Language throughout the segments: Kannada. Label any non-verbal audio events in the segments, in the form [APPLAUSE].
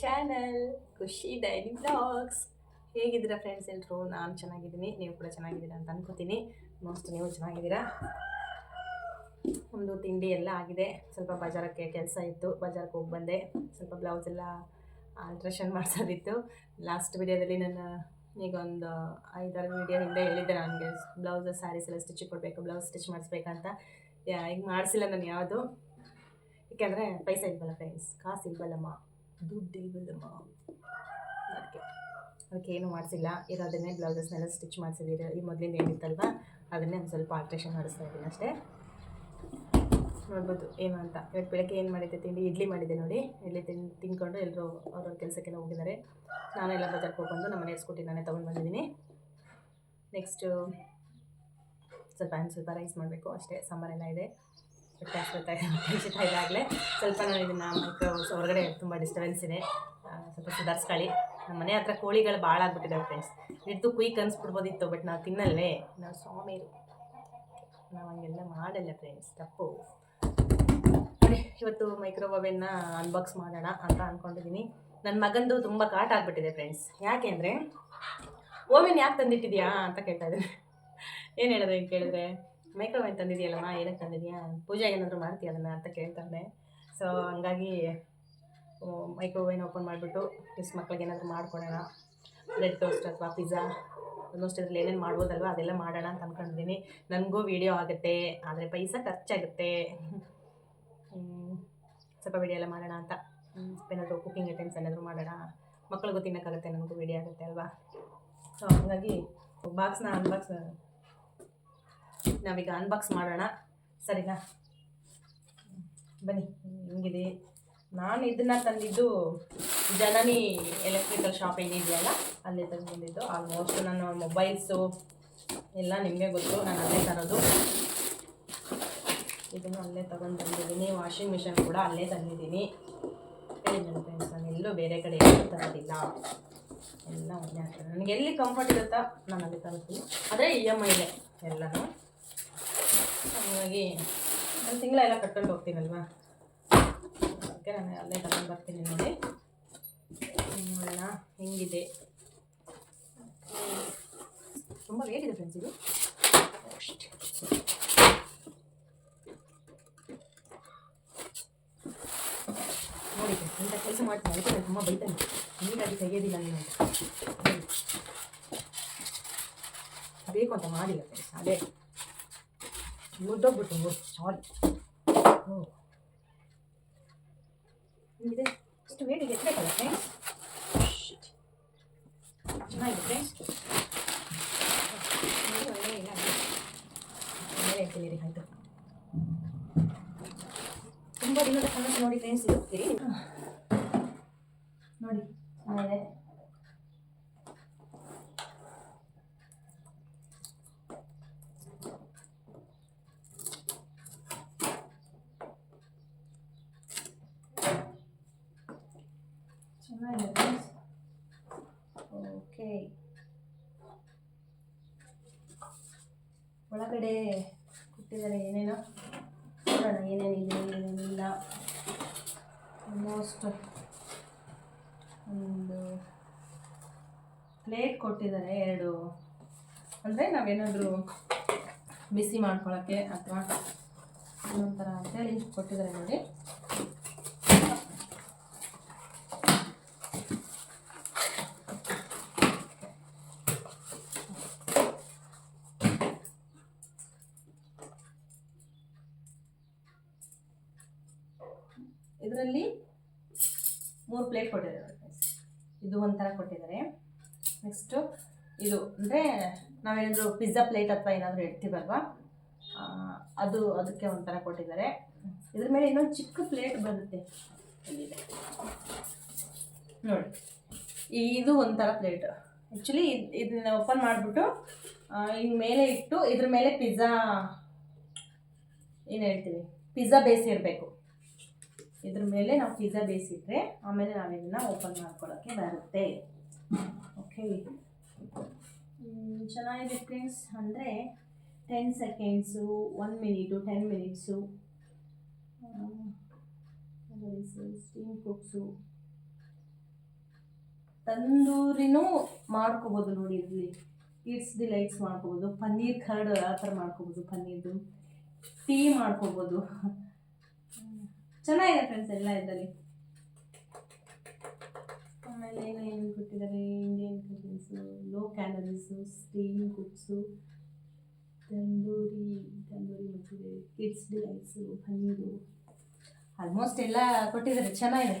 ಚಾನಲ್ ಖುಷಿ ಡೈಲಿ ಬ್ಲಾಗ್ಸ್ ಹೇಗಿದ್ದೀರಾ ಫ್ರೆಂಡ್ಸ್ ಎಲ್ಲರೂ ನಾನು ಚೆನ್ನಾಗಿದ್ದೀನಿ. ನೀವು ಕೂಡ ಚೆನ್ನಾಗಿದ್ದೀರಾ ಅಂತ ಅನ್ಕೋತೀನಿ. ಮೋಸ್ಟ್ ನೀವು ಚೆನ್ನಾಗಿದ್ದೀರಾ? ಒಂದು ತಿಂಡಿ ಎಲ್ಲ ಆಗಿದೆ. ಸ್ವಲ್ಪ ಬಜಾರಕ್ಕೆ ಕೆಲಸ ಇತ್ತು. ಬಜಾರಕ್ಕೆ ಹೋಗಿ ಬಂದೆ. ಸ್ವಲ್ಪ ಬ್ಲೌಸ್ ಎಲ್ಲ ಆಲ್ಟ್ರೇಷನ್ ಮಾಡಿಸೋದಿತ್ತು. ಲಾಸ್ಟ್ ವಿಡಿಯೋದಲ್ಲಿ ನನ್ನ, ಈಗ ಒಂದು ಐದಾರು ವಿಡಿಯೋ ಹಿಂದೆ ಹೇಳಿದ್ದೆ ನನಗೆ. ಬ್ಲೌಸ್ ಸ್ಯಾರೀಸ್ ಎಲ್ಲ ಸ್ಟಿಚ್ ಕೊಡಬೇಕು ಬ್ಲೌಸ್ ಸ್ಟಿಚ್ ಮಾಡಿಸ್ಬೇಕಂತ. ಈಗ ಮಾಡಿಸಿಲ್ಲ ನಾನು ಯಾವುದು. ಯಾಕೆಂದರೆ, ಪೈಸೆ ಇಲ್ವಲ್ಲ ಫ್ರೆಂಡ್ಸ್ ಕಾಸು ಇಲ್ವಲ್ಲಮ್ಮ. ದುಡ್ಡು ಇಲ್ವಲ್ಲಮ್ಮ ಅದಕ್ಕೆ ಅದಕ್ಕೆ ಏನು ಮಾಡಿಸಿಲ್ಲ. ಇರೋದನ್ನೇ ಬ್ಲೌಸಸ್ನೆಲ್ಲ ಸ್ಟಿಚ್ ಮಾಡಿಸಿದ್ದೀರ ಈ ಮೊದಲಿಂದ ಏನಿತ್ತಲ್ವ ಅದನ್ನೇ ಒಂದು ಸ್ವಲ್ಪ ಆಲ್ಟ್ರೇಷನ್ ಮಾಡಿಸ್ತಾ ಇದ್ದೀನಿ ಅಷ್ಟೇ. ನೋಡ್ಬೋದು ಏನು ಅಂತ. ಇವತ್ತು ಬೆಳಗ್ಗೆ ಏನು ಮಾಡಿದ್ದೆ? ತಿಂಡಿ ಇಡ್ಲಿ ಮಾಡಿದ್ದೆ ನೋಡಿ. ಇಡ್ಲಿ ತಿನ್, ತಿನ್ಕೊಂಡು ಎಲ್ಲರೂ ಅವ್ರವ್ರ ಕೆಲಸಕ್ಕೆಲ್ಲ ಹೋಗಿದ್ದಾರೆ. ನಾನೆಲ್ಲ ಬಜಾರ್ಗೆ ಹೋಗ್ಬಂದು ನಮ್ಮ ಮನೆ ಸ್ಕೂಟಿ ನಾನೇ ತೊಗೊಂಡು ಬಂದಿದ್ದೀನಿ. ನೆಕ್ಸ್ಟು ಸ್ವಲ್ಪ ಸ್ವಲ್ಪ ರೈಸ್ ಮಾಡಬೇಕು. ಅಷ್ಟೇ, ಸಾಂಬಾರೆಲ್ಲ ಇದೆ. ಹೊಟ್ಟೆ ಅನಿಸುತ್ತಾ ಇದಾಗಲೇ ಸ್ವಲ್ಪ ನಾನು ಇದನ್ನು ಮೈಕ್ರೋ ಹೊರಗಡೆ ತುಂಬ ಡಿಸ್ಟರ್ಬೆನ್ಸ್ ಇದೆ. ಸ್ವಲ್ಪ ಸುಧಾರಿಸ್ಕೊಳ್ಳಿ. ನಮ್ಮ ಮನೆ ಹತ್ರ ಕೋಳಿಗಳು ಭಾಳ ಆಗ್ಬಿಟ್ಟಿದ್ದಾವೆ ಫ್ರೆಂಡ್ಸ್ ಹಿಡಿದು ಕುಯ್ಕ್ ಅನ್ಸ್ಬಿಡ್ಬೋದಿತ್ತು ಬಟ್ ನಾವು ತಿನ್ನಲ್ಲೇ ನಾವು ಸ್ವಾಮಿರು ನಾವು ಹಂಗೆಲ್ಲ ಮಾಡಲ್ಲ ಫ್ರೆಂಡ್ಸ್ ತಪ್ಪು. ಇವತ್ತು ಮೈಕ್ರೋ ಓವೆನ್ನ ಅನ್ಬಾಕ್ಸ್ ಮಾಡೋಣ ಅಂತ ಅಂದ್ಕೊಂಡಿದ್ದೀನಿ ನನ್ನ ಮಗಂದು ತುಂಬ ಕಾಟ ಆಗಿಬಿಟ್ಟಿದೆ ಫ್ರೆಂಡ್ಸ್ ಯಾಕೆ ಅಂದರೆ ಓವೆನ್ ಯಾಕೆ ತಂದಿಟ್ಟಿದ್ಯಾ ಅಂತ ಕೇಳ್ತಾ ಇದ್ದೀನಿ. ಏನು ಹೇಳಿದ್ರೆ, ಹಿಂಗೆ ಕೇಳಿದ್ರೆ? ಮೈಕ್ರೋವೇವ್ ತಂದಿದೆಯಲ್ಲಮ್ಮ, ಏನಕ್ಕೆ ತಂದಿದ್ಯಾ? ಪೂಜೆಗೆ ಏನಾದರೂ ಮಾಡ್ತೀಯ ಅದನ್ನು ಅಂತ ಕೇಳ್ತಾನೆ ಸೊ ಹಂಗಾಗಿ ಮೈಕ್ರೋವೇವ್ನ ಓಪನ್ ಮಾಡಿಬಿಟ್ಟು, ಇಷ್ಟು ಮಕ್ಳಿಗೆ ಏನಾದರೂ ಮಾಡ್ಕೊಳ್ಳೋಣ ಬ್ರೆಡ್ ಟೋಸ್ಟ್ ಅಥವಾ ಪಿಜ್ಜಾ ಆಲ್ಮೋಸ್ಟ್ ಇದ್ರಲ್ಲಿ ಏನೇನು ಮಾಡ್ಬೋದಲ್ವ, ಅದೆಲ್ಲ ಮಾಡೋಣ ಅಂತ ಅಂದ್ಕೊಂಡಿದ್ದೀನಿ ನನಗೂ ವೀಡಿಯೋ ಆಗುತ್ತೆ, ಆದರೆ ಪೈಸ ಖರ್ಚಾಗುತ್ತೆ. ಸ್ವಲ್ಪ ವೀಡಿಯೋ ಎಲ್ಲ ಮಾಡೋಣ ಅಂತ. ಏನಾದರೂ ಕುಕ್ಕಿಂಗ್ ಐಟಮ್ಸ್ ಏನಾದರೂ ಮಾಡೋಣ. ಮಕ್ಳಿಗೂ ತಿನ್ನೋಕ್ಕಾಗುತ್ತೆ, ನನಗೂ ವೀಡಿಯೋ ಆಗುತ್ತೆ ಅಲ್ವಾ? ಸೊ ಹಾಗಾಗಿ ಬಾಕ್ಸ್ನ ಅನ್ಬಾಕ್ಸ್ ನಾವೀಗ ಅನ್ಬಾಕ್ಸ್ ಮಾಡೋಣ. ಸರಿನಾ? ಬನ್ನಿ, ಹಿಂಗಿದೆ? ನಾನು ಇದನ್ನ ತಂದಿದ್ದು ಜನನಿ ಎಲೆಕ್ಟ್ರಿಕಲ್ ಶಾಪ್ ಏನಿದೆಯಲ್ಲ, ಅಲ್ಲೇ ತಂದು ಬಂದಿದ್ದು ಆಲ್ಮೋಸ್ಟ್ ನನ್ನ ಮೊಬೈಲ್ಸು ಎಲ್ಲ ನಿಮಗೆ ಗೊತ್ತು, ನಾನು ಅಲ್ಲೇ ತರೋದು. ಇದನ್ನು ಅಲ್ಲೇ ತಗೊಂಡು ಬಂದಿದ್ದೀನಿ ವಾಷಿಂಗ್ ಮಿಷಿನ್ ಕೂಡ ಅಲ್ಲೇ ತಂದಿದ್ದೀನಿ. ನನ್ನ ಫ್ರೆಂಡ್ಸ್ ನಾನು ಎಲ್ಲೂ ಬೇರೆ ಕಡೆ ಎಲ್ಲೂ ತರೋದಿಲ್ಲ. ಎಲ್ಲ ಒಂದೇ ಆಗ್ತದೆ. ನನಗೆ ಎಲ್ಲಿ ಕಂಫರ್ಟ್ ಇರುತ್ತಾ, ನಾನು ಅಲ್ಲಿ ತರ್ತೀನಿ ಅದೇ ಇ ಎಂ ಐಲೇ ಎಲ್ಲನೂ. ಹಾಗಾಗಿ ನಾನು ತಿಂಗಳ ಎಲ್ಲ ಕಟ್ಕೊಂಡು ಹೋಗ್ತೀನಲ್ವಾ? ಅದಕ್ಕೆ ನಾನು ಅಲ್ಲೇ ತಗೊಂಡು ಬರ್ತೀನಿ ನೋಡಿ. ನೋಡೋಣ ಹೆಂಗಿದೆ? ತುಂಬ ವೇಟ್ ಇದೆ ಫ್ರೆಂಡ್ಸ್ ಇದು. ನೋಡಿ friends, ಇಂಥ ಕೆಲಸ ಮಾಡ್ತೀನಿ. ಅದಕ್ಕೆ ನಾನು ತುಂಬ ಬೈತಾನೆ ನೀಟಾಗಿ ತೆಗೆಯೋದಿಲ್ಲ ನೀನು. ಅಂತ. ನೋಡಿ. ಬೇಕು ಅಂತ ಮಾಡಿಲ್ಲ ಫ್ರೆಂಡ್ಸ್ ಅದೇ. ಮುದ್ದೋಗ್ಬಿಟ್ಟು ಸಾರಿ ಓ ಇದೆ ಇಷ್ಟು ವೇಟಿಗೆ ಎತ್ತಬೇಕಲ್ಲ ಫ್ರೆಂಡ್ಸ್ ಚೆನ್ನಾಗಿದೆ ಫ್ರೆಂಡ್ಸ್ ಒಳ್ಳೆ ಇಲ್ಲ ಒಳ್ಳೆ ಹೇಳ್ತೀನಿ ರೀ ಆಯಿತು ತುಂಬ ದಿನದ ಕನಸು ನೋಡಿ ಫ್ರೆಂಡ್ಸ್ ಇದು ಇರಿ. ನೋಡಿ ಚೆನ್ನಾಗಿದೆ ಚೆನ್ನಾಗಿದೆ ಫ್ರೆಂಡ್ಸ್ ಓಕೆ. ಒಳಗಡೆ ಕೊಟ್ಟಿದ್ದಾರೆ ಏನೇನೋ. ನೋಡೋಣ ಏನೇನಿದೆ ಏನೇನಿಲ್ಲ ಆಲ್ಮೋಸ್ಟ್ ಒಂದು ಪ್ಲೇಟ್ ಕೊಟ್ಟಿದ್ದಾರೆ, ಎರಡು. ಅಂದರೆ ನಾವೇನಾದರೂ ಬಿಸಿ ಮಾಡ್ಕೊಳ್ಳೋಕ್ಕೆ ಅಥವಾ ಇನ್ನೊಂಥರ ಅಂತೇಳಿ ಕೊಟ್ಟಿದ್ದಾರೆ ನೋಡಿ. ಇದು ಒಂಥರ ಕೊಟ್ಟಿದ್ದಾರೆ. ನೆಕ್ಸ್ಟು ಇದು ಅಂದರೆ ನಾವೇನಾದರೂ ಪಿಜ್ಜಾ ಪ್ಲೇಟ್ ಅಥವಾ ಏನಾದರೂ ಇಡ್ತೀವಲ್ವಾ? ಅದು ಅದಕ್ಕೆ ಒಂಥರ ಕೊಟ್ಟಿದ್ದಾರೆ. ಇದ್ರ ಮೇಲೆ ಇನ್ನೊಂದು ಚಿಕ್ಕ ಪ್ಲೇಟ್ ಬರುತ್ತೆ. ನೋಡಿ. ಇದು ಒಂಥರ ಪ್ಲೇಟ್ ಆ್ಯಕ್ಚುಲಿ ಇದನ್ನ ಓಪನ್ ಮಾಡಿಬಿಟ್ಟು ಇನ್ನು ಮೇಲೆ ಇಟ್ಟು ಇದ್ರ ಮೇಲೆ ಪಿಜ್ಜಾ ಏನು ಹೇಳ್ತೀವಿ? ಪಿಜ್ಜಾ ಇರಬೇಕು. ಇದ್ರ ಮೇಲೆ ನಾವು ಪಿಜ್ಜಾ ಬೇಯಿಸಿಟ್ರೆ ಆಮೇಲೆ ನಾವು ಇದನ್ನ ಓಪನ್ ಮಾಡ್ಕೊಳ್ಳೋಕ್ಕೆ ಬರುತ್ತೆ. ಓಕೆ ಚೆನ್ನಾಗಿದೆ ಫ್ರೆಂಡ್ಸ್ ಅಂದರೆ ten seconds one minute ten minutes steam cooks ತಂದೂರಿನೂ ಮಾಡ್ಕೋಬೋದು ನೋಡಿ ಇದರಲ್ಲಿ ಕಿಡ್ಸ್ ಡಿಲೈಟ್ಸ್ ಮಾಡ್ಕೋಬೋದು. ಪನ್ನೀರ್ ಕರ್ಡ್ ಆ ಥರ ಮಾಡ್ಕೋಬೋದು ಪನ್ನೀರ್ದು. ಟೀ ಮಾಡ್ಕೋಬೋದು. ಚೆನ್ನಾಗಿದೆ ಫ್ರೆಂಡ್ಸ್ ಎಲ್ಲ ಇದರಲ್ಲಿ. ಆಮೇಲೆ ಏನೇನು ಕೊಟ್ಟಿದ್ದಾರೆ? Indian cookings low calories steam cooks tandoori tandoori ಮತ್ತಿದೆ kids delights paneer. Almost ಎಲ್ಲ ಕೊಟ್ಟಿದ್ದಾರೆ. ಚೆನ್ನಾಗಿದೆ.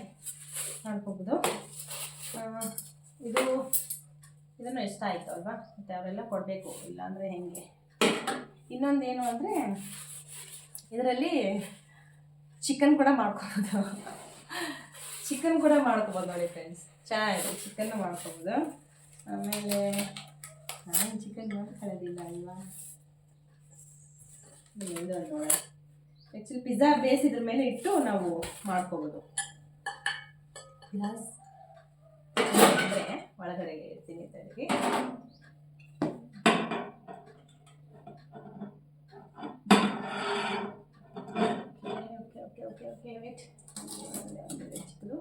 ಮಾಡ್ಕೋಬೋದು. ಇದು, ಇದನ್ನು ಇಷ್ಟ ಆಯಿತು ಅಲ್ವಾ? ಮತ್ತು ಅವರೆಲ್ಲ ಕೊಡಬೇಕು. ಇಲ್ಲಾಂದರೆ ಹೆಂಗೆ? ಇನ್ನೊಂದೇನು ಅಂದರೆ, ಇದರಲ್ಲಿ ಚಿಕನ್ ಕೂಡ ಮಾಡ್ಕೊಬೋದು. ಚಿಕನ್ ಕೂಡ ಮಾಡ್ಕೋಬೋದು ನೋಡಿ ಫ್ರೆಂಡ್ಸ್ ಚೆನ್ನಾಗಿದೆ ಚಿಕನ್ ಮಾಡ್ಕೊಬೋದು. ಆಮೇಲೆ ನಾನು ಚಿಕನ್ ಮಾಡ್ಕೊಳ್ಳೋದಿಲ್ಲ ಅಲ್ವಾ? ಆ್ಯಕ್ಚುಲಿ ಪಿಜ್ಜಾ ಬೇಸ್ ಇದ್ರ ಮೇಲೆ ಇಟ್ಟು ನಾವು ಮಾಡ್ಕೋಬೋದು. ಗ್ಲಾಸ್ ಒಳಗಡೆಗೆ ಇರ್ತೀನಿ ತಡೆಗೆ okay okay okay okay wait ಚಿಕ್ಕದು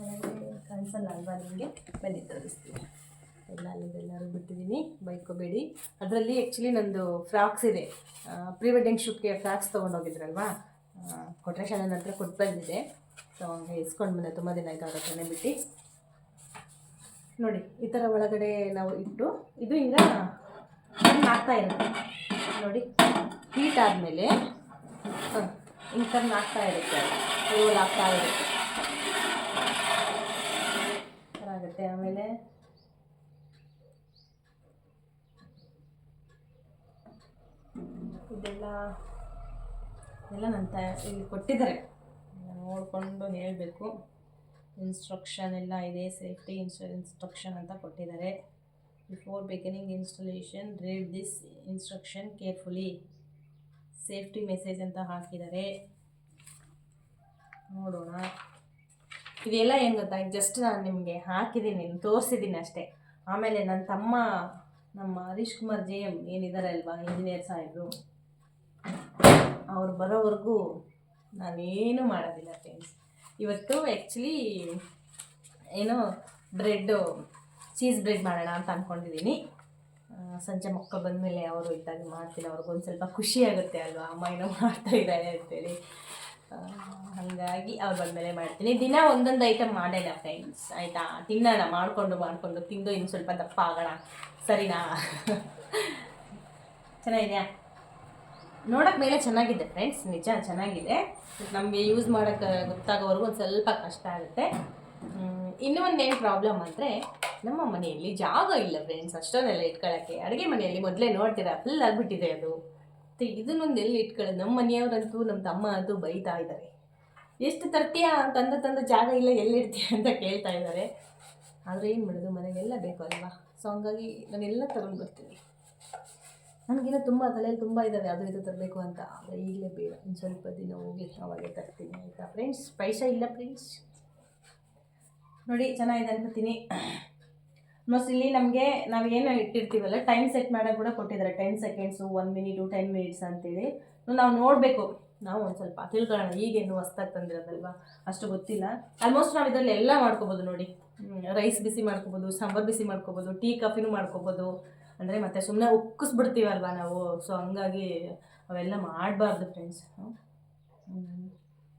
ಒಳಗಡೆ ಕಾಣಿಸಲ್ಲ ಅಲ್ವಾ ನಿಮಗೆ ಬನ್ನಿ ತೋರಿಸ್ತೀನಿ ಎಲ್ಲ ಅಲ್ಲಿಂದೆಲ್ಲರೂ ಬಿಟ್ಟಿದ್ದೀನಿ ಬೈಕೋಬೇಡಿ ಅದರಲ್ಲಿ ಆ್ಯಕ್ಚುಲಿ ನಂದು ಫ್ರಾಕ್ಸ್ ಇದೆ. ಪ್ರೀ ವೆಡ್ಡಿಂಗ್ ಶೂಟ್ಗೆ ಫ್ರಾಕ್ಸ್ ತೊಗೊಂಡೋಗಿದ್ರಲ್ವಾ? ಕೊಟ್ರೇಶನ್ ಶಾಲೆ ಹತ್ರ ಕೊಟ್ಟು ಬಂದಿದೆ ಸೊ ಹಂಗೆ ಇಸ್ಕೊಂಡು ಬಂದೆ. ತುಂಬ ದಿನ ಆಯ್ತು ಅವ್ರ ಹತ್ರನೇ ಬಿಟ್ಟು. ನೋಡಿ, ಈ ಥರ ಒಳಗಡೆ ನಾವು ಇಟ್ಟು, ಇದು ಈಗ ಆಗ್ತಾ ಇರುತ್ತೆ. ನೋಡಿ ಹೀಟ್ ಆದಮೇಲೆ, ಹಾಂ ಹಿಂಗೆ ಆಗ್ತಾ ಇರುತ್ತೆ. ರೋಲ್ ಆಗ್ತಾ ಇರುತ್ತೆ ಥರ ಆಗುತ್ತೆ ಆಮೇಲೆ ಇದೆಲ್ಲ ನನ್ನ ತ, ಇಲ್ಲಿ ಕೊಟ್ಟಿದ್ದಾರೆ. ನೋಡಿಕೊಂಡು ಹೇಳಬೇಕು. ಇನ್ಸ್ಟ್ರಕ್ಷನ್ ಎಲ್ಲ ಇದೆ ಸೇಫ್ಟಿ ಇನ್ಸ್ ಇನ್ಸ್ಟ್ರಕ್ಷನ್ ಅಂತ ಕೊಟ್ಟಿದ್ದಾರೆ. Before beginning installation read this instruction carefully safety message ಅಂತ ಹಾಕಿದ್ದಾರೆ. ನೋಡೋಣ. ಇದೆಲ್ಲ ಏನು ಗೊತ್ತಾ? ಜಸ್ಟ್ ನಾನು ನಿಮಗೆ ಹಾಕಿದ್ದೀನಿ ತೋರಿಸಿದ್ದೀನಿ ಅಷ್ಟೇ. ಆಮೇಲೆ ನನ್ನ ತಮ್ಮ, ನಮ್ಮ ಹರೀಶ್ ಕುಮಾರ್ ಜೆ ಎಂ ಏನಿದ್ದಾರೆ ಅಲ್ವಾ ಇಂಜಿನಿಯರ್ ಸಾಹೇಬರು? ಅವ್ರು ಬರೋವರೆಗೂ ನಾನೇನು ಮಾಡೋದಿಲ್ಲ ಫ್ರೆಂಡ್ಸ್ ಇವತ್ತು ಆ್ಯಕ್ಚುಲಿ ಏನು ಬ್ರೆಡ್ಡು ಚೀಸ್ ಬ್ರೆಡ್ ಮಾಡೋಣ ಅಂತ ಅಂದ್ಕೊಂಡಿದ್ದೀನಿ ಸಂಜೆ ಮಕ್ಕ ಬಂದಮೇಲೆ ಅವರು ಇದ್ದಾಗ ಮಾಡ್ತೀನಿ ಅವ್ರಿಗೊಂದು ಸ್ವಲ್ಪ ಖುಷಿ ಆಗುತ್ತೆ ಅಲ್ವಾ? ಅಮ್ಮ ಏನೋ ಮಾಡ್ತಾ ಇದ್ದಾರೆ ಅಂತೇಳಿ. ಹಾಗಾಗಿ ಅವ್ರು ಬಂದಮೇಲೆ ಮಾಡ್ತೀನಿ. ದಿನ ಒಂದೊಂದು ಐಟಮ್ ಮಾಡೋಣ ಫ್ರೆಂಡ್ಸ್ ಆಯಿತಾ? ತಿನ್ನೋಣ, ಮಾಡಿಕೊಂಡು ಮಾಡಿಕೊಂಡು, ತಿಂದು ಇನ್ನು ಸ್ವಲ್ಪ ದಪ್ಪ ಆಗೋಣ. ಸರಿನಾ? [LAUGHS] ಚೆನ್ನಾಗಿದೆಯಾ? ನೋಡೋಕೆ ಮೇಲೆ ಚೆನ್ನಾಗಿದೆ ಫ್ರೆಂಡ್ಸ್ ನಿಜ ಚೆನ್ನಾಗಿದೆ. ನಮಗೆ ಯೂಸ್ ಮಾಡೋಕ್ಕೆ ಗೊತ್ತಾಗೋವರೆಗೂ ಒಂದು ಸ್ವಲ್ಪ ಕಷ್ಟ ಆಗುತ್ತೆ. ಇನ್ನೂ ಒಂದೇನು ಪ್ರಾಬ್ಲಮ್ ಅಂದರೆ ನಮ್ಮ ಮನೆಯಲ್ಲಿ ಜಾಗ ಇಲ್ಲ ಫ್ರೆಂಡ್ಸ್ ಅಷ್ಟೊಂದೆಲ್ಲ ಇಟ್ಕೊಳ್ಳೋಕ್ಕೆ ಅಡುಗೆ ಮನೆಯಲ್ಲಿ ಮೊದಲೇ ನೋಡ್ತೀರಾ ಫುಲ್ ಆಗಿಬಿಟ್ಟಿದೆ ಅದು. ಮತ್ತು ಇದನ್ನೊಂದು ಎಲ್ಲಿ ಇಟ್ಕೊಳ್ಳೋದು? ನಮ್ಮ ಮನೆಯವರಂತೂ ನಮ್ಮ ತಮ್ಮ ಅಂತೂ ಬೈತಾ ಇದ್ದಾರೆ. ಎಷ್ಟು ತರ್ತೀಯ ತಂದ ತಂದ ಜಾಗ ಇಲ್ಲ ಎಲ್ಲಿಡ್ತೀಯ ಅಂತ ಕೇಳ್ತಾ ಇದ್ದಾರೆ. ಆದರೆ ಏನು ಮಾಡೋದು, ಮನೆಗೆಲ್ಲ ಬೇಕು ಅಲ್ವಾ? ಸೊ ಹಂಗಾಗಿ ನಾನೆಲ್ಲ ತಗೊಂಡು ಬರ್ತೀನಿ. ನನಗೇನೋ ತುಂಬ ತಲೆಯಲ್ಲಿ ತುಂಬ ಇದ್ದಾವೆ ಅದು ಇದು ತರಬೇಕು ಅಂತ. ಆದರೆ ಈಗಲೇ ಬೇಡ, ಇನ್ನು ಸ್ವಲ್ಪ ದಿನ ಹೋಗಿ ಅವಾಗೆ ತರ್ತೀನಿ ಆಯಿತಾ ಫ್ರೆಂಡ್ಸ್ ಪೈಸಾ ಇಲ್ಲ ಫ್ರೆಂಡ್ಸ್ ನೋಡಿ, ಚೆನ್ನಾಗಿದೆ ಅನ್ಕೋತೀನಿ. ಮೋಸ್ಟ್ ಇಲ್ಲಿ ನಮಗೆ ನಾವು ಏನು ಇಟ್ಟಿರ್ತೀವಲ್ಲ ಟೈಮ್ ಸೆಟ್ ಮಾಡೋಕೆ ಕೂಡ ಕೊಟ್ಟಿದ್ದಾರೆ. Ten seconds one minute ten minutes ಅಂತೇಳಿ. ನಾವು ನೋಡಬೇಕು. ನಾವು ಒಂದು ಸ್ವಲ್ಪ ತಿಳ್ಕೊಳ್ಳೋಣ ಈಗೇನು ಹೊಸ್ದಾಗಿ ತಂದಿರೋದಲ್ವಾ? ಅಷ್ಟು ಗೊತ್ತಿಲ್ಲ. ಆಲ್ಮೋಸ್ಟ್ ನಾವು ಇದರಲ್ಲಿ ಎಲ್ಲ ಮಾಡ್ಕೋಬೋದು ನೋಡಿ. ರೈಸ್ ಬಿಸಿ ಮಾಡ್ಕೋಬೋದು, ಸಾಂಬಾರು ಬಿಸಿ ಮಾಡ್ಕೋಬೋದು ಟೀ ಕಾಫಿನೂ ಮಾಡ್ಕೋಬೋದು. ಅಂದರೆ ಮತ್ತೆ ಸುಮ್ಮನೆ ಉಕ್ಕಿಸ್ಬಿಡ್ತೀವಲ್ವ ನಾವು? ಸೊ ಹಂಗಾಗಿ ಅವೆಲ್ಲ ಮಾಡಬಾರ್ದು ಫ್ರೆಂಡ್ಸ್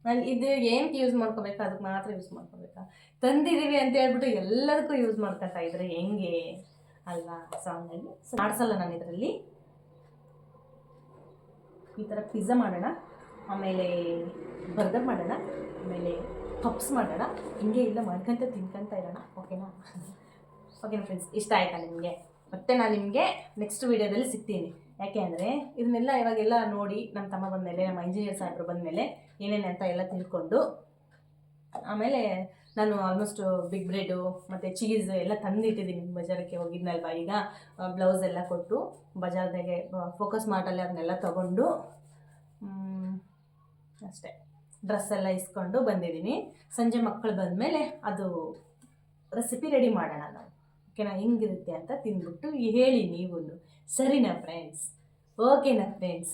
ನಾನು ಇದು ಏನಕ್ಕೆ ಯೂಸ್ ಮಾಡ್ಕೋಬೇಕಾ? ಅದಕ್ಕೆ ಮಾತ್ರ ಯೂಸ್ ಮಾಡ್ಕೋಬೇಕಾ? ತಂದಿದ್ದೀವಿ ಅಂತ ಹೇಳ್ಬಿಟ್ಟು ಎಲ್ಲದಕ್ಕೂ ಯೂಸ್ ಮಾಡ್ಕೊತಾ ಇದ್ರೆ ಹೆಂಗೆ? ಅಲ್ವಾ ಸೊ ಹಂಗಾಗಿ ಮಾಡಿಸಲ್ಲ ನಾನು ಇದರಲ್ಲಿ. ಈ ಥರ ಪಿಜ್ಜಾ ಮಾಡೋಣ. ಆಮೇಲೆ ಬರ್ಗರ್ ಮಾಡೋಣ. ಆಮೇಲೆ ಪಪ್ಸ್ ಮಾಡೋಣ. ಹಿಂಗೆ ಇಲ್ಲ, ಮಾಡ್ಕೊಂತ ತಿನ್ಕೊಂತ ಇರೋಣ. ಓಕೆನಾ ಓಕೆನಾ ಫ್ರೆಂಡ್ಸ್ ಇಷ್ಟ ಆಯ್ತಾ ನಿಮಗೆ? ಮತ್ತೆ ನಾನು ನಿಮಗೆ ನೆಕ್ಸ್ಟ್ ವೀಡಿಯೋದಲ್ಲಿ ಸಿಗ್ತೀನಿ. ಯಾಕೆ ಅಂದರೆ ಇದನ್ನೆಲ್ಲ ಇವಾಗೆಲ್ಲ ನೋಡಿ ನಮ್ಮ ತಮ್ಮ ಬಂದಮೇಲೆ, ನಮ್ಮ ಇಂಜಿನಿಯರ್ ಸಾಹೇಬರು ಬಂದಮೇಲೆ ಏನೇನು ಅಂತ ಎಲ್ಲ ತಿಳ್ಕೊಂಡು ಆಮೇಲೆ ನಾನು ಆಲ್ಮೋಸ್ಟ್ ಬಿಗ್ ಬ್ರೆಡ್ಡು ಮತ್ತು ಚೀಸ್ ಎಲ್ಲ ತಂದಿಟ್ಟಿದ್ದೀನಿ ಬಜಾರಕ್ಕೆ ಹೋಗಿದ್ನಲ್ವ? ಈಗ ಬ್ಲೌಸ್ ಎಲ್ಲ ಕೊಟ್ಟು ಬಜಾರ್ದಾಗೆ ಫೋಕಸ್ ಮಾಡಲ್ಲಿ ಅದನ್ನೆಲ್ಲ ತಗೊಂಡು ಅಷ್ಟೇ. ಡ್ರೆಸ್ ಎಲ್ಲ ಇಸ್ಕೊಂಡು ಬಂದಿದ್ದೀನಿ. ಸಂಜೆ ಮಕ್ಕಳು ಬಂದಮೇಲೆ ಅದು ರೆಸಿಪಿ ರೆಡಿ ಮಾಡೋಣ ನಾವು. ಓಕೆನಾ ಹೆಂಗಿರುತ್ತೆ ಅಂತ ತಿಂದ್ಬಿಟ್ಟು ಹೇಳಿ ನೀವು ಸರಿನಾ ಫ್ರೆಂಡ್ಸ್ ಓಕೆನಾ ಫ್ರೆಂಡ್ಸ್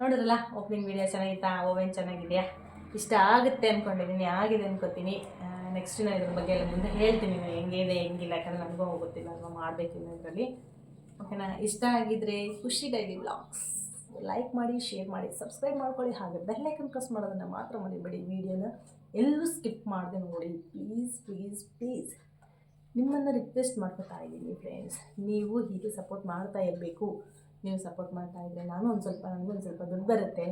ನೋಡಿದ್ರಲ್ಲ ಓಪನಿಂಗ್ ವಿಡಿಯೋ ಚೆನ್ನಾಗಿತ್ತಾ? ಓವೆನ್ ಚೆನ್ನಾಗಿದೆಯಾ? ಇಷ್ಟ ಆಗುತ್ತೆ ಅಂದ್ಕೊಂಡಿದ್ದೀನಿ ಆಗಿದೆ ಅಂದ್ಕೋತೀನಿ ನೆಕ್ಸ್ಟ್ ನಾನು ಇದ್ರ ಬಗ್ಗೆ ಎಲ್ಲ ಮುಂದೆ ಹೇಳ್ತೀನಿ ನಾನು. ಹೆಂಗಿದೆ ಹೆಂಗಿಲ್ಲ ಯಾಕಂದ್ರೆ ನನಗೂ ಗೊತ್ತಿಲ್ಲ ಅಲ್ವಾ ಮಾಡಬೇಕು ಇದರಲ್ಲಿ. ಓಕೆನಾ ಇಷ್ಟ ಆಗಿದ್ರೆ ಖುಷಿಗಾಗಿ ಬ್ಲಾಗ್ಸ್ ಲೈಕ್ ಮಾಡಿ ಶೇರ್ ಮಾಡಿ ಸಬ್ಸ್ಕ್ರೈಬ್ ಮಾಡ್ಕೊಳ್ಳಿ. ಹಾಗೆ ಬೆಲ್ಲೈಕನ್ ಪ್ರೆಸ್ ಮಾಡೋದನ್ನು ಮಾತ್ರ ಮರಿಬೇಡಿ. ವೀಡಿಯೋನ ಎಲ್ಲೂ ಸ್ಕಿಪ್ ಮಾಡಿದೆ ನೋಡಿ. ಪ್ಲೀಸ್ ಪ್ಲೀಸ್ ಪ್ಲೀಸ್ ನಿಮ್ಮನ್ನು ರಿಕ್ವೆಸ್ಟ್ ಮಾಡ್ಕೊತಾ ಇದ್ದೀನಿ ಫ್ರೆಂಡ್ಸ್ ನೀವು ಹೀಗೆ ಸಪೋರ್ಟ್ ಮಾಡ್ತಾ ಇರಬೇಕು. ನೀವು ಸಪೋರ್ಟ್ ಮಾಡ್ತಾ ಇದ್ದರೆ ನಾನು ಒಂದು ಸ್ವಲ್ಪ ನನಗೆ ಒಂದು ಸ್ವಲ್ಪ ದುಡ್ಡು ಬರುತ್ತೆ.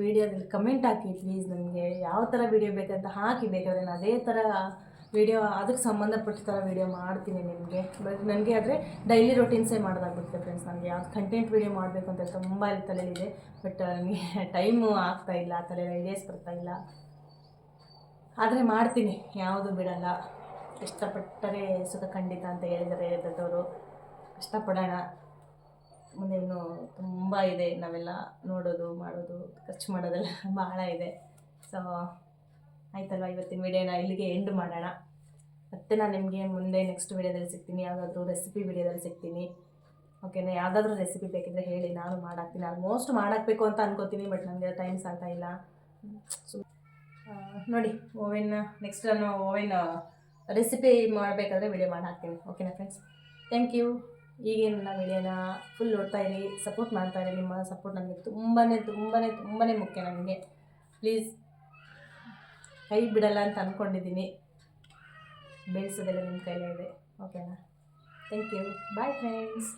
ವೀಡಿಯೋದಲ್ಲಿ ಕಮೆಂಟ್ ಹಾಕಿ ಪ್ಲೀಸ್ ನನಗೆ ಯಾವ ಥರ ವಿಡಿಯೋ ಬೇಕಂತ ಹಾಕಿ ಬೇಕಾದ್ರೆ ನಾನು ಅದೇ ಥರ ವೀಡಿಯೋ ಅದಕ್ಕೆ ಸಂಬಂಧಪಟ್ಟ ಥರ ವಿಡಿಯೋ ಮಾಡ್ತೀನಿ ನಿಮಗೆ. ಬಟ್ ನನಗೆ ಆದರೆ ಡೈಲಿ ರೊಟೀನ್ಸೇ ಮಾಡೋದಾಗ್ಬಿಡುತ್ತೆ ಫ್ರೆಂಡ್ಸ್ ನನಗೆ ಯಾವ್ದು ಕಂಟೆಂಟ್ ವೀಡಿಯೋ ಮಾಡಬೇಕು ಅಂತ ತುಂಬ ತಲೆಯಲ್ಲಿದೆ. ಬಟ್ ನನಗೆ ಟೈಮು ಆಗ್ತಾ ಇಲ್ಲ ತಲೆ ಐಡಿಯಾಸ್ ಇಲ್ಲ. ಆದರೆ ಮಾಡ್ತೀನಿ, ಯಾವುದು ಬಿಡಲ್ಲ. ಇಷ್ಟಪಟ್ಟರೆ ಸುಖ ಖಂಡಿತ ಅಂತ ಹೇಳಿದರೆ ದೊಡ್ಡವರು ಕಷ್ಟಪಡೋಣ. ಮುಂದೆ ಇನ್ನೂ ತುಂಬ ಇದೆ. ನಾವೆಲ್ಲ ನೋಡೋದು, ಮಾಡೋದು, ಖರ್ಚು ಮಾಡೋದೆಲ್ಲ [LAUGHS] ಭಾಳ ಇದೆ. ಸೊ ಆಯ್ತಲ್ವ? ಇವತ್ತಿನ ವಿಡಿಯೋನ ಇಲ್ಲಿಗೆ ಎಂಡ್ ಮಾಡೋಣ. ಮತ್ತೆ ನಾನು ನಿಮಗೆ ಮುಂದೆ ನೆಕ್ಸ್ಟ್ ವಿಡಿಯೋದಲ್ಲಿ ಸಿಗ್ತೀನಿ. ಯಾವುದಾದ್ರೂ ರೆಸಿಪಿ ವಿಡಿಯೋದಲ್ಲಿ ಸಿಗ್ತೀನಿ. ಓಕೆನಾ ಯಾವುದಾದ್ರೂ ರೆಸಿಪಿ ಬೇಕಿದ್ರೆ ಹೇಳಿ. ನಾನು ಮಾಡಾಕ್ತೀನಿ. ಆಲ್ಮೋಸ್ಟ್ ಮಾಡಾಕಬೇಕು ಅಂತ ಅನ್ಕೋತೀನಿ ಬಟ್ ನನಗೆ ಟೈಮ್ ಸಾಕಾಗಿಲ್ಲ ಸೊ ನೋಡಿ ಓವೆನ್ ನೆಕ್ಸ್ಟ್ ನಾನು ಓವೆನ್ ರೆಸಿಪಿ ಮಾಡಬೇಕಾದ್ರೆ ವಿಡಿಯೋ ಮಾಡಿ ಹಾಕ್ತೀನಿ. ಓಕೆನಾ ಫ್ರೆಂಡ್ಸ್ ಥ್ಯಾಂಕ್ ಯು ಈಗಿನ ನನ್ನ ವಿಡಿಯೋನ ಫುಲ್ ನೋಡ್ತಾ ಇರಿ ಸಪೋರ್ಟ್ ಮಾಡ್ತಾ ಇರಿ. ನಿಮ್ಮ ಸಪೋರ್ಟ್ ನನಗೆ ತುಂಬಾ ತುಂಬಾ ತುಂಬಾ ಮುಖ್ಯ ನನಗೆ. ಪ್ಲೀಸ್ ಕೈ ಬಿಡಲ್ಲ ಅಂತ ಅಂದ್ಕೊಂಡಿದ್ದೀನಿ ಬೆಳೆಸೋದೆಲ್ಲ ನಿಮ್ಮ ಕೈಲೇ ಇದೆ. ಓಕೆನಾ ಥ್ಯಾಂಕ್ ಯು ಬಾಯ್ ಫ್ರೆಂಡ್ಸ್